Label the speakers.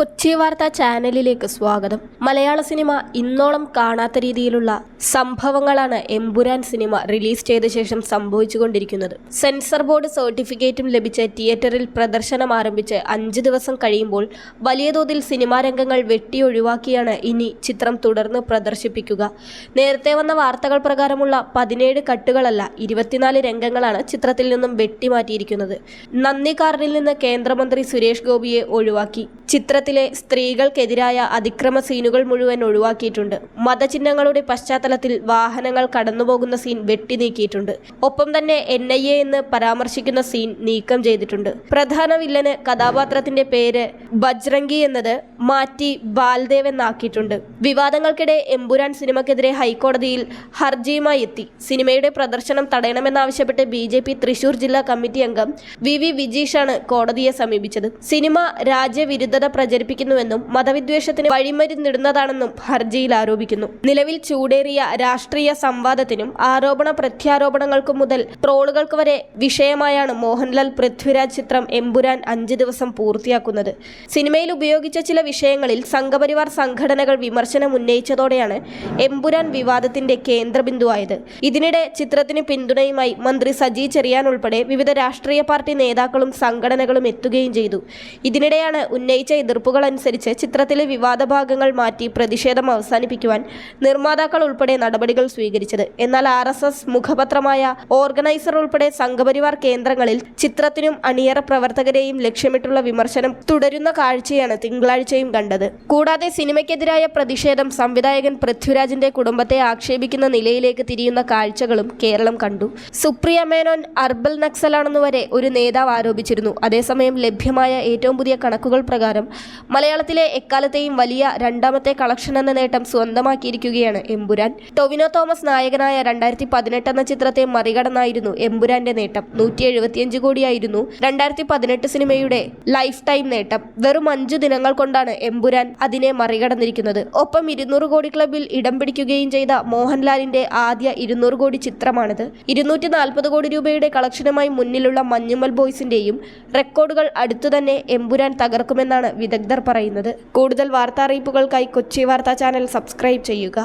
Speaker 1: കൊച്ചി വാർത്താ ചാനലിലേക്ക് സ്വാഗതം. മലയാള സിനിമ ഇന്നോളം കാണാത്ത രീതിയിലുള്ള സംഭവങ്ങളാണ് എംപുരാൻ സിനിമ റിലീസ് ചെയ്ത ശേഷം സംഭവിച്ചുകൊണ്ടിരിക്കുന്നത്. സെൻസർ ബോർഡ് സർട്ടിഫിക്കറ്റും ലഭിച്ച തിയേറ്ററിൽ പ്രദർശനം ആരംഭിച്ച് അഞ്ച് ദിവസം കഴിയുമ്പോൾ വലിയ തോതിൽ സിനിമാ രംഗങ്ങൾ വെട്ടിയൊഴിവാക്കിയാണ് ഇനി ചിത്രം തുടർന്ന് പ്രദർശിപ്പിക്കുക. നേരത്തെ വന്ന വാർത്തകൾ പ്രകാരമുള്ള പതിനേഴ് കട്ടുകളല്ല ഇരുപത്തിനാല് രംഗങ്ങളാണ് ചിത്രത്തിൽ നിന്നും വെട്ടിമാറ്റിയിരിക്കുന്നത്. നന്ദി കാർഡിൽ നിന്ന് കേന്ദ്രമന്ത്രി സുരേഷ് ഗോപിയെ ഒഴിവാക്കി. ചിത്രത്തിലെ സ്ത്രീകൾക്കെതിരായ അതിക്രമ സീനുകൾ മുഴുവൻ ഒഴിവാക്കിയിട്ടുണ്ട്. മതചിഹ്നങ്ങളുടെ പശ്ചാത്തലത്തിൽ വാഹനങ്ങൾ കടന്നുപോകുന്ന സീൻ വെട്ടി നീക്കിയിട്ടുണ്ട് ഒപ്പം തന്നെ എൻ ഐ എ എന്ന് പരാമർശിക്കുന്ന സീൻ നീക്കം ചെയ്തിട്ടുണ്ട്. പ്രധാന വില്ലന് കഥാപാത്രത്തിന്റെ പേര് ബജ്രംഗി എന്നത് മാറ്റി ബാൽദേവ് എന്നാക്കിയിട്ടുണ്ട്. വിവാദങ്ങൾക്കിടെ എമ്പുരാൻ സിനിമക്കെതിരെ ഹൈക്കോടതിയിൽ ഹർജിയുമായി എത്തി. സിനിമയുടെ പ്രദർശനം തടയണമെന്നാവശ്യപ്പെട്ട് ബി ജെ പി തൃശൂർ ജില്ലാ കമ്മിറ്റി അംഗം വി വി വിജീഷാണ് കോടതിയെ സമീപിച്ചത്. സിനിമ രാജ്യവിരുദ്ധത പ്രചരിപ്പിക്കുന്നുവെന്നും മതവിദ്വേഷത്തിന് വഴിമരുന്നിടുന്നതാണെന്നും ഹർജിയിൽ ആരോപിക്കുന്നു. നിലവിൽ ചൂടേറിയ രാഷ്ട്രീയ സംവാദത്തിനും ആരോപണ പ്രത്യാരോപണങ്ങൾക്കും മുതൽ ട്രോളുകൾക്ക് വരെ വിഷയമായാണ് മോഹൻലാൽ പൃഥ്വിരാജ് ചിത്രം എമ്പുരാൻ അഞ്ച് ദിവസം പൂർത്തിയാക്കുന്നത്. സിനിമയിൽ ഉപയോഗിച്ച ചില വിഷയങ്ങളിൽ സംഘപരിവാർ സംഘടനകൾ വിമർശനം ഉന്നയിച്ചതോടെയാണ് എമ്പുരാൻ വിവാദത്തിന്റെ കേന്ദ്രബിന്ദുവായത്. ഇതിനിടെ ചിത്രത്തിന് പിന്തുണയുമായി മന്ത്രി സജി ചെറിയാൻ ഉൾപ്പെടെ വിവിധ രാഷ്ട്രീയ പാർട്ടി നേതാക്കളും സംഘടനകളും എത്തുകയും ചെയ്തു. ഇതിനിടെയാണ് ഉന്നയിച്ച എതിർപ്പുകൾ അനുസരിച്ച് ചിത്രത്തിലെ വിവാദ ഭാഗങ്ങൾ മാറ്റി പ്രതിഷേധം അവസാനിപ്പിക്കുവാൻ നിർമ്മാതാക്കൾ ഉൾപ്പെടെ നടപടികൾ സ്വീകരിച്ചത്. എന്നാൽ ആർ എസ് എസ് മുഖപത്രമായ ഓർഗനൈസർ ഉൾപ്പെടെ സംഘപരിവാർ കേന്ദ്രങ്ങളിൽ ചിത്രത്തിനും അണിയറ പ്രവർത്തകരെയും ലക്ഷ്യമിട്ടുള്ള വിമർശനം തുടരുന്ന കാഴ്ചയാണ് തിങ്കളാഴ്ചയും കണ്ടത്. കൂടാതെ സിനിമയ്ക്കെതിരായ പ്രതിഷേധം സംവിധായകൻ പൃഥ്വിരാജിന്റെ കുടുംബത്തെ ആക്ഷേപിക്കുന്ന നിലയിലേക്ക് തിരിയുന്ന കാഴ്ചകളും കേരളം കണ്ടു. സുപ്രിയ മേനോൻ അർബൽ നക്സലാണെന്ന് വരെ ഒരു നേതാവ് ആരോപിച്ചിരുന്നു. അതേസമയം ലഭ്യമായ ഏറ്റവും പുതിയ കണക്കുകൾ പ്രകാരം മലയാളത്തിലെ എക്കാലത്തെയും വലിയ രണ്ടാമത്തെ കളക്ഷൻ എന്ന നേട്ടം സ്വന്തമാക്കിയിരിക്കുകയാണ് എമ്പുരാൻ. ടൊവിനോ തോമസ് നായകനായ രണ്ടായിരത്തി പതിനെട്ട് എന്ന ചിത്രത്തെ മറികടന്നായിരുന്നു എമ്പുരാന്റെ നേട്ടം. നൂറ്റി എഴുപത്തിയഞ്ച് കോടിയായിരുന്നു രണ്ടായിരത്തി പതിനെട്ട് സിനിമയുടെ ലൈഫ് ടൈം നേട്ടം. വെറും അഞ്ചു ദിനങ്ങൾ കൊണ്ടാണ് എമ്പുരാൻ അതിനെ മറികടന്നിരിക്കുന്നത്. ഒപ്പം ഇരുന്നൂറ് കോടി ക്ലബിൽ ഇടം പിടിക്കുകയും ചെയ്ത മോഹൻലാലിന്റെ ആദ്യ ഇരുന്നൂറ് കോടി ചിത്രമാണിത്. ഇരുന്നൂറ്റി നാൽപ്പത് കോടി രൂപയുടെ കളക്ഷനുമായി മുന്നിലുള്ള മഞ്ഞുമൽ ബോയ്സിന്റെയും റെക്കോർഡുകൾ അടുത്തു തന്നെ എമ്പുരാൻ തകർക്കുമെന്നാണ് വിദഗ്ധർ പറയുന്നത്. കൂടുതൽ വാർത്താ അറിയിപ്പുകൾക്കായി കൊച്ചി വാർത്താ ചാനൽ സബ്സ്ക്രൈബ് ചെയ്യുക.